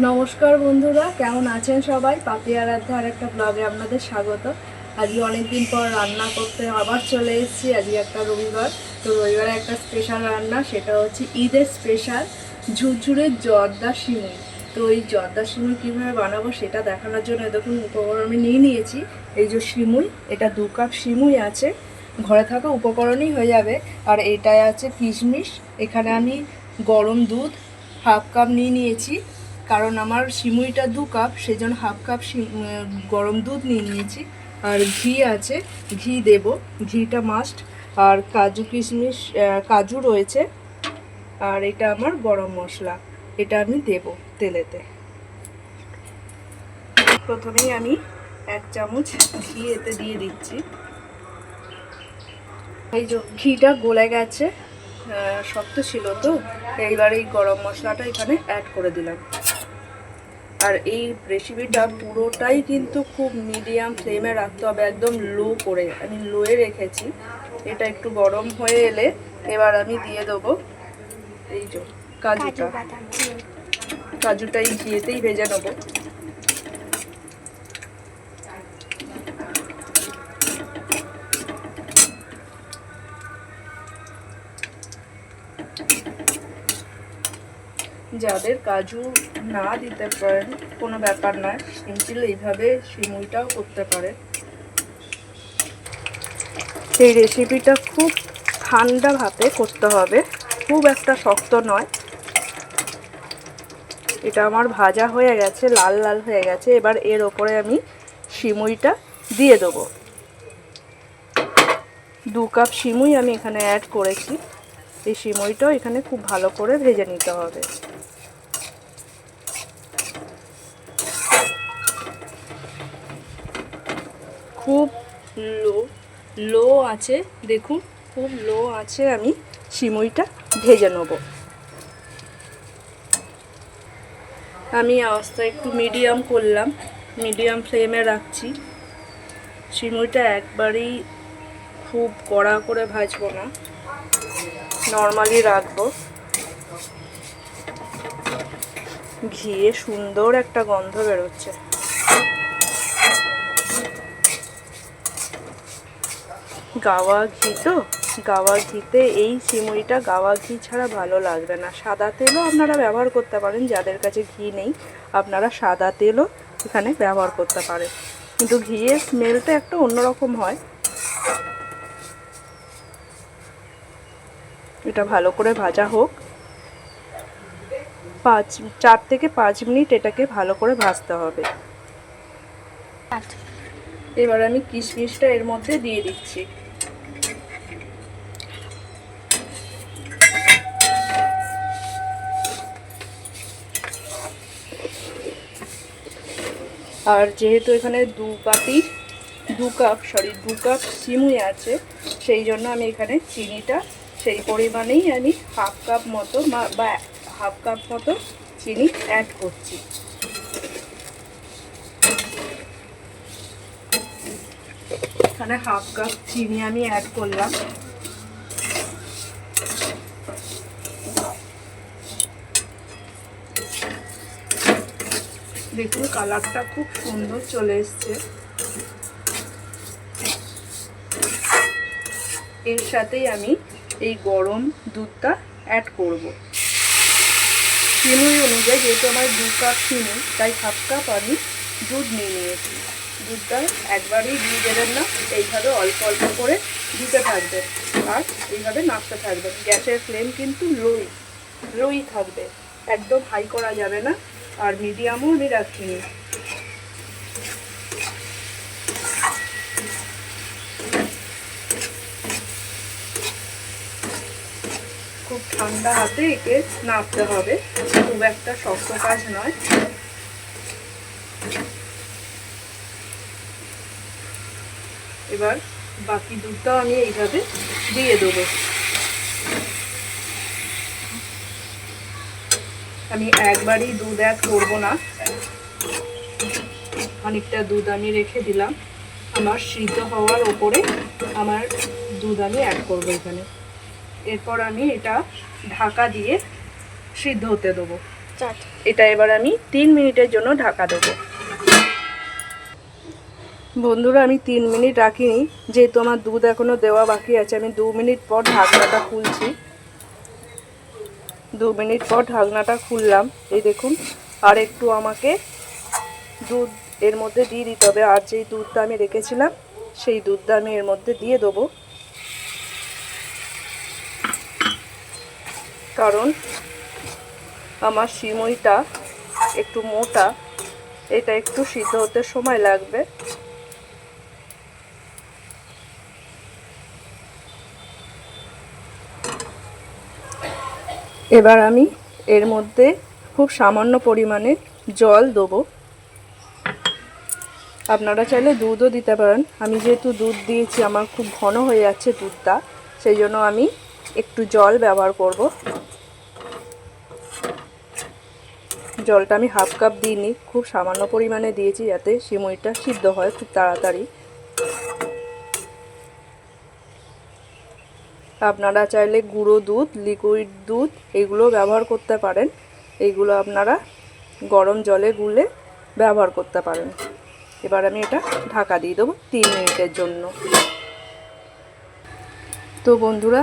নমস্কার বন্ধুরা, কেমন আছেন সবাই? পাপি আরাধ্যা আর একটা ব্লগে আপনাদের স্বাগত। আজকে অনেকদিন পর রান্না করতে আবার চলে এসেছি, আজকে একটা রবিবার। তো রবিবারে একটা স্পেশাল রান্না, সেটা হচ্ছে ঈদের স্পেশাল ঝুরঝুরের জর্দা সিমুই তো এই জর্দা সিমুই কীভাবে বানাবো সেটা দেখানোর জন্য দেখুন, উপকরণ আমি নিয়ে নিয়েছি। এই যে শিমুই এটা দু কাপ শিমুই আছে। ঘরে থাকা উপকরণই হয়ে যাবে। আর এটায় আছে কিশমিশ। এখানে আমি গরম দুধ হাফ কাপ নিয়ে নিয়েছি। কারণ আমার সিমুইটা দু কাপ, সেজন্য হাফ কাপ গরম দুধ নিয়ে নিয়েছি। আর ঘি আছে, ঘি দেব। ঘিটা মাস্ট আর কাজু কিশমিশ কাজু রয়েছে। আর এটা আমার গরম মশলা। এটা আমি দেব তেলেতে। প্রথমেই আমি এক চামচ ঘি এতে দিয়ে দিচ্ছি। এই যে ঘিটা গলে গেছে শক্ত ছিল তো, এইবার এই গরম মশলাটা এখানে অ্যাড করে দিলাম। আর এই রেসিপিটা পুরোটাই কিন্তু খুব মিডিয়াম ফ্লেমে রাখতে হবে একদম লো করে আমি লোয়ে রেখেছি। এটা একটু গরম হয়ে এলে এবার আমি দিয়ে দেবো এই যে কাজুটা। কাজুটা এই ঘিয়েতেই ভেজে নেব। যাদের কাজু না দিতে পারেন, কোনো ব্যাপার নয়। সিম্পল এইভাবে সিমুইটাও করতে পারে। এই রেসিপিটা খুব ঠান্ডা ভাতে করতে হবে। খুব একটা শক্ত নয়। এটা আমার ভাজা হয়ে গেছে, লাল লাল হয়ে গেছে। এবার এর ওপরে আমি সিমুইটা দিয়ে দেবো। দু কাপ সিমুই আমি এখানে অ্যাড করেছি। এই সিমুইটাও এখানে খুব ভালো করে ভেজে নিতে হবে। খুব লো লো আছে, দেখুন, খুব লো আছে, আমি সিমুইটা ভেজে নেব। আমি আওয়াজটা একটু মিডিয়াম করলাম, মিডিয়াম ফ্লেমে রাখছি। সিমুইটা একবারেই খুব কড়া করে ভাজবো না, নর্মালি রাখব। ঘিয়ে সুন্দর একটা গন্ধ বেরোচ্ছে। গাওয়া ঘি তো? গাওয়া ঘিতে এই সিমুইটা গাওয়া ঘি ছাড়া ভালো লাগবে না। সাদা তেলও আপনারা ব্যবহার করতে পারেন যাদের কাছে ঘি নেই আপনারা সাদা তেলও এখানে ব্যবহার করতে পারেন। কিন্তু ঘিয়ের স্মেলটা একটু অন্যরকম হয়। এটা ভালো করে ভাজা হোক। পাঁচ চার থেকে পাঁচ মিনিট এটাকে ভালো করে ভাজতে হবে। এবার আমি কিশমিশটা এর মধ্যে দিয়ে দিচ্ছি। আর যেহেতু এখানে দু কাপই, দু কাপ সরি দু কাপ সিমুই আছে, সেই জন্য আমি এখানে চিনিটা, সেই পরিমাণেই আমি হাফ কাপ মতো বা হাফ কাপ মতো চিনি অ্যাড করছি। এখানে হাফ কাপ চিনি আমি অ্যাড করলাম। দেখুন, কালারটা খুব সুন্দর চলে এসছে। এর সাথেই আমি এই গরম দুধটা অ্যাড করব। চিনি অনুযায়ী যেহেতু আমার দু কাপ চিনি, তাই হাফ কাপ আমি দুধ নিয়ে নিয়েছি। দুধটা একবারেই দিয়ে দেবেন না, এইভাবে অল্প অল্প করে দিতে থাকবেন আর এইভাবে নাচতে থাকবেন গ্যাসের ফ্লেম কিন্তু লোই লোই থাকবে। একদম হাই করা যাবে না। আর মিডিয়ামও আমি রাখিনি। খুব ঠান্ডা হাতে একে নাড়তে হবে, খুব একটা শক্ত কাজ নয়। এবার বাকি দুধটাও আমি এইভাবে দিয়ে দেবো। আমি একবারই দুধ অ্যাড করব না। অনেকটা দুধ আমি রেখে দিলাম। আমার সিদ্ধ হওয়ার ওপরে আমার দুধ আমি অ্যাড করব এখানে। এরপর আমি এটা ঢাকা দিয়ে সিদ্ধ হতে দেবো। এটা এবার আমি তিন মিনিটের জন্য ঢাকা দেবো। বন্ধুরা আমি তিন মিনিট রাখিনি। যেহেতু আমার দুধ এখনও দেওয়া বাকি আছে আমি দু মিনিট পর ঢাকনাটা খুলছি। দু মিনিট পর ঢাকনাটা খুললাম। এই দেখুন, আর একটু আমাকে দুধ এর মধ্যে দিয়ে দিতে হবে। আর যেই দুধটা আমি রেখেছিলাম, সেই দুধটা আমি এর মধ্যে দিয়ে দেবো। কারণ আমার সিমইটা একটু মোটা, এটা একটু সিদ্ধ হতে সময় লাগবে। এবার আমি এর মধ্যে খুব সামান্য পরিমাণে জল দেবো। আপনারা চাইলে দুধও দিতে পারেন। আমি যেহেতু দুধ দিয়েছি, আমার খুব ঘন হয়ে যাচ্ছে দুধটা, সেই জন্য আমি একটু জল ব্যবহার করব। জলটা আমি হাফ কাপ দিইনি, খুব সামান্য পরিমাণে দিয়েছি যাতে সিমইটা সিদ্ধ হয় খুব তাড়াতাড়ি। আপনারা চাইলে গুঁড়ো দুধ লিকুইড দুধ এগুলো ব্যবহার করতে পারেন। এইগুলো আপনারা গরম জলে গুলে ব্যবহার করতে পারেন। এবার আমি এটা ঢাকা দিয়ে দেবো তিন মিনিটের জন্য। তো বন্ধুরা,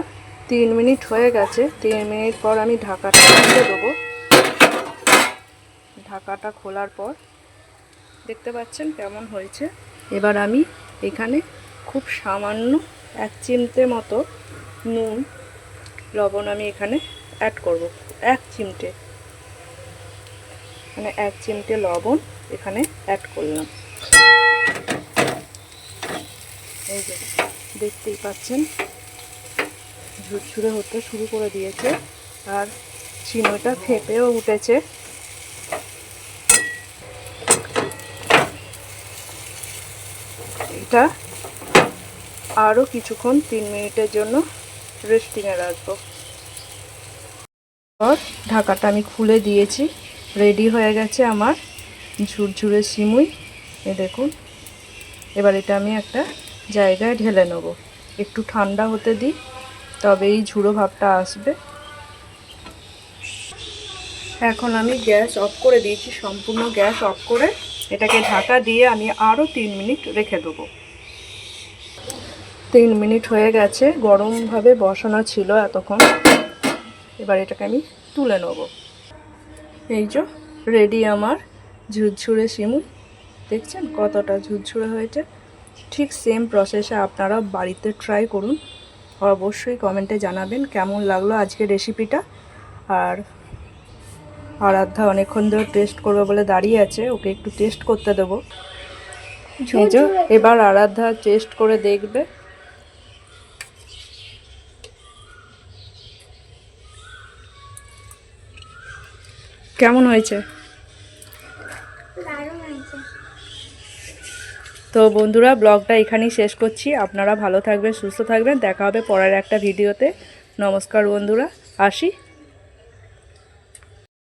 তিন মিনিট হয়ে গেছে। তিন মিনিট পর আমি ঢাকাটা খুলে দেবো। ঢাকাটা খোলার পর দেখতে পাচ্ছেন কেমন হয়েছে। এবার আমি এখানে খুব সামান্য এক চিমটে মতো নুন, লবণ আমি এখানে অ্যাড করব, এক চিমটে। মানে এক চিমটে লবণ এখানে অ্যাড করলাম। এই যে, দেখতেই পাচ্ছেন, ঝুরঝুরে হতে শুরু করে দিয়েছে, আর চিনোটা ফেপেও উঠেছে। এটা আরও কিছুক্ষণ, তিন মিনিটের জন্য রেস্টিংয়ে রাখব। ঢাকাটা আমি খুলে দিয়েছি। রেডি হয়ে গেছে আমার ঝুরঝুরে সিমুই। এ দেখুন, এবার এটা আমি একটা জায়গায় ঢেলে নেব। একটু ঠান্ডা হতে দিই, তবে এই ঝুড়ো ভাবটা আসবে। এখন আমি গ্যাস অফ করে দিয়েছি, সম্পূর্ণ গ্যাস অফ করে। এটাকে ঢাকা দিয়ে আমি আরও তিন মিনিট রেখে দেবো। তিন মিনিট হয়ে গেছে, গরমভাবে বসানো ছিল এতক্ষণ। এবার এটাকে আমি তুলে নেব। এই যে রেডি আমার ঝুরঝুরে সিমুই দেখছেন কতটা ঝুরঝুরে হয়েছে? ঠিক সেম প্রসেসে আপনারা বাড়িতে ট্রাই করুন। অবশ্যই কমেন্টে জানাবেন কেমন লাগল আজকে রেসিপিটা আর আরাধ্যা অনেকক্ষণ ধরে টেস্ট করবে বলে দাঁড়িয়ে আছে, ওকে একটু টেস্ট করতে দেবো। এবার আরাধ্যা টেস্ট করে দেখবে। কেমন হয়েছে? তো বন্ধুরা ব্লগটা এখানেই শেষ করছি। আপনারা ভালো থাকবেন সুস্থ থাকবেন। দেখা হবে পরের একটা ভিডিওতে। নমস্কার বন্ধুরা আসি।